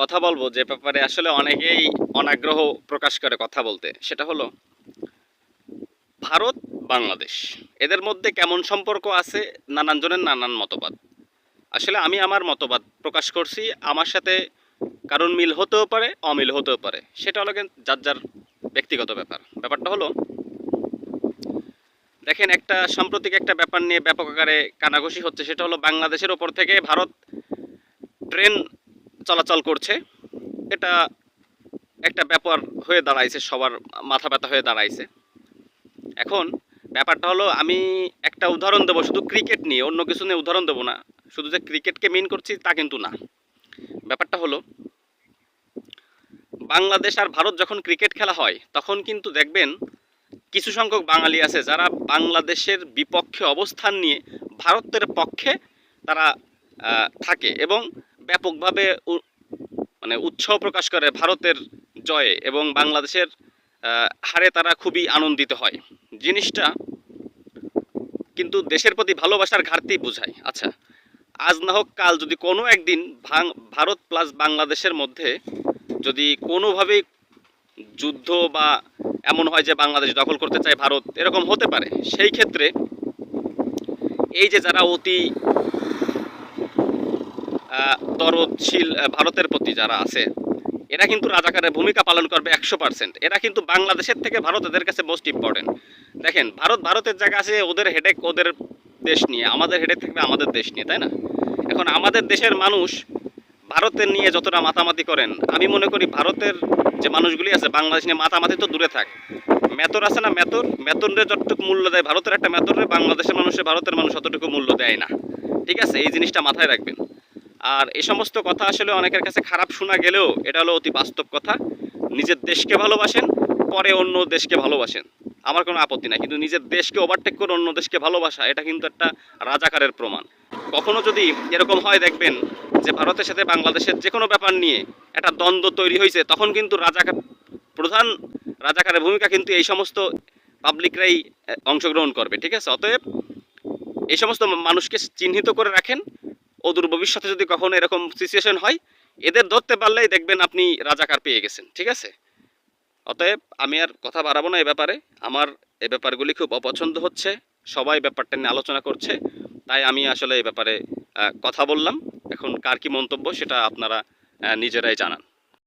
কথা বলব যে ব্যাপারে আসলে অনেকেই অনাগ্রহ প্রকাশ করে কথা বলতে। সেটা হলো, ভারত, বাংলাদেশ, এদের মধ্যে কেমন সম্পর্ক আছে নানান জনের নানান মতবাদ। আসলে আমি আমার মতবাদ প্রকাশ করছি, আমার সাথে কারণ মিল হতেও পারে, অমিল হতেও পারে। সেটা হলো যার যার ব্যক্তিগত ব্যাপার। ব্যাপারটা হলো, দেখেন একটা সাম্প্রতিক একটা ব্যাপার নিয়ে ব্যাপক আকারে কানাঘুষি হচ্ছে, সেটা হলো বাংলাদেশের ওপর থেকে ভারত ট্রেন চলাচল করছে। এটা একটা ব্যাপার হয়ে দাঁড়াইছে, সবার মাথা ব্যথা হয়ে দাঁড়াইছে। এখন ব্যাপারটা হলো, আমি একটা উদাহরণ দেবো, শুধু ক্রিকেট নিয়ে, অন্য কিছু নিয়ে উদাহরণ দেবো না। শুধু যে ক্রিকেটকে মিন করছি, তা কিন্তু না। ব্যাপারটা হলো, বাংলাদেশ আর ভারত যখন ক্রিকেট খেলা হয়, তখন কিন্তু দেখবেন কিছু সংখ্যক বাঙালি আছে, যারা বাংলাদেশের বিপক্ষে অবস্থান নিয়ে ভারতের পক্ষে তারা থাকে এবং ব্যাপকভাবে মানে উৎসাহ প্রকাশ করে ভারতের জয়ে এবং বাংলাদেশের হারে তারা খুবই আনন্দিত হয়। জিনিসটা কিন্তু দেশের প্রতি ভালোবাসার ঘাটতি বোঝায়। আচ্ছা আজ না হোক কাল যদি কোনো একদিন ভারত প্লাস বাংলাদেশের মধ্যে যদি কোনোভাবেই যুদ্ধ বা এমন হয় যে বাংলাদেশ দখল করতে চায় ভারত, এরকম হতে পারে। সেই ক্ষেত্রে এই যে যারা অতি দরদশীল ভারতের প্রতি যারা আছে, এরা কিন্তু রাজাকারের ভূমিকা পালন করবে একশো পার্সেন্ট এরা কিন্তু বাংলাদেশের থেকে ভারত এদের কাছে মোস্ট ইম্পর্টেন্ট দেখেন, ভারত ভারতের জায়গা আছে ওদের হেডেক ওদের দেশ নিয়ে, আমাদের হেডেক থাকবে আমাদের দেশ নিয়ে, তাই না? এখন আমাদের দেশের মানুষ ভারতের নিয়ে যতটা মাতামাতি করেন, আমি মনে করি ভারতের যে মানুষগুলি আছে, বাংলাদেশ নিয়ে মাতামাতি তো দূরে থাক। মেতর আছে না মেতর? মেতরে যতটুকু মূল্য দেয় ভারতের একটা মেতরে বাংলাদেশের মানুষে ভারতের মানুষ অতটুকু মূল্য দেয় না। ঠিক আছে, এই জিনিসটা মাথায় রাখবেন। আর এই সমস্ত কথা আসলে অনেকের কাছে খারাপ শোনা গেলেও এটা হলো অতি বাস্তব কথা। নিজের দেশকে ভালোবাসেন, পরে অন্য দেশকে ভালোবাসেন। আমার কোনো আপত্তি নাই, কিন্তু নিজের দেশকে ওভারটেক করে অন্য দেশকে ভালোবাসা, এটা কিন্তু একটা রাজাকারের প্রমাণ। কখনো যদি এরকম হয় দেখবেন যে ভারতের সাথে বাংলাদেশের যে কোনো ব্যাপার নিয়ে একটা দ্বন্দ্ব তৈরি হয়েছে, তখন কিন্তু রাজাকার প্রধান রাজাকারের ভূমিকা কিন্তু এই সমস্ত পাবলিকরাই অংশগ্রহণ করবে, ঠিক আছে? অতএব এই সমস্ত মানুষকে চিহ্নিত করে রাখেন অদূর ভবিষ্যতে যদি কখনো এরকম সিচুয়েশন হয়, এদের ধরতে পারলেই দেখবেন আপনি রাজাকার পেয়ে গেছেন, ঠিক আছে? অতএব আমি আর কথা বাড়াবো না এ ব্যাপারে। আমার এ ব্যাপারগুলি খুব অপছন্দ হচ্ছে, সবাই ব্যাপারটা নিয়ে আলোচনা করছে, তাই আমি আসলে এ ব্যাপারে কথা বললাম। এখন কার কি মন্তব্য সেটা আপনারা নিজেরাই জানান।